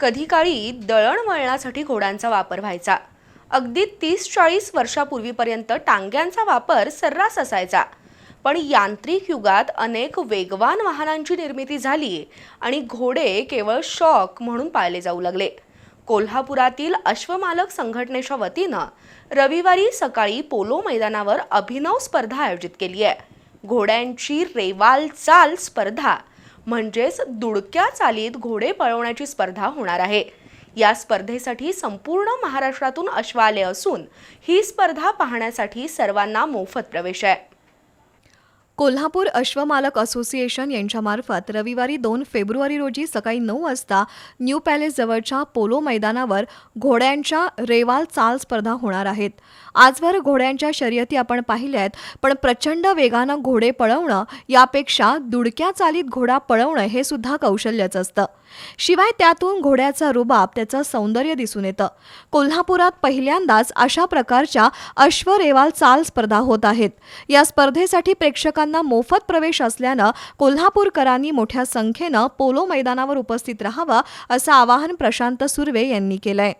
कधी काळी दळणवळणासाठी घोड्यांचा वापर व्हायचा. अगदी तीस चाळीस वर्षापूर्वीपर्यंत टांग्यांचा वापर सर्रास असायचा. पण यांत्रिक युगात अनेक वेगवान वाहनांची निर्मिती झाली आणि घोडे केवळ शॉक म्हणून पाळले जाऊ लागले. कोल्हापुरातील अश्वमालक संघटनेच्या वतीनं रविवारी सकाळी पोलो मैदानावर अभिनव स्पर्धा आयोजित केली आहे घोड्यांची रेवाल चाल स्पर्धा म्हणजेच दुडक्या चालीत घोडे पळवण्याची स्पर्धा होणार आहे. या स्पर्धेसाठी संपूर्ण महाराष्ट्रातून अश्व आले असून ही स्पर्धा पाहण्यासाठी सर्वांना मोफत प्रवेश आहे. कोल्हापूर अश्वमालक असोसिएशन यांच्यामार्फत रविवारी दोन फेब्रुवारी रोजी सकाळी नऊ वाजता न्यू पॅलेस जवळच्या पोलो मैदानावर घोड्यांच्या रेवाल चाल स्पर्धा होणार आहेत. आजवर घोड्यांच्या शर्यती आपण पाहिल्या आहेत पण प्रचंड वेगानं घोडे पळवणं यापेक्षा दुडक्या चालीत घोडा पळवणं हे सुद्धा कौशल्यच असतं. शिवाय त्यातून घोड्याचा रुबाब त्याचं सौंदर्य दिसून येतं. कोल्हापुरात पहिल्यांदाच अशा प्रकारच्या अश्वरेवाल चाल स्पर्धा होत आहेत. या स्पर्धेसाठी प्रेक्षकांना मोफत प्रवेश असल्यानं कोल्हापूरकरांनी मोठ्या संख्येनं पोलो मैदानावर उपस्थित राहावं असं आवाहन प्रशांत सुर्वे यांनी केलंय.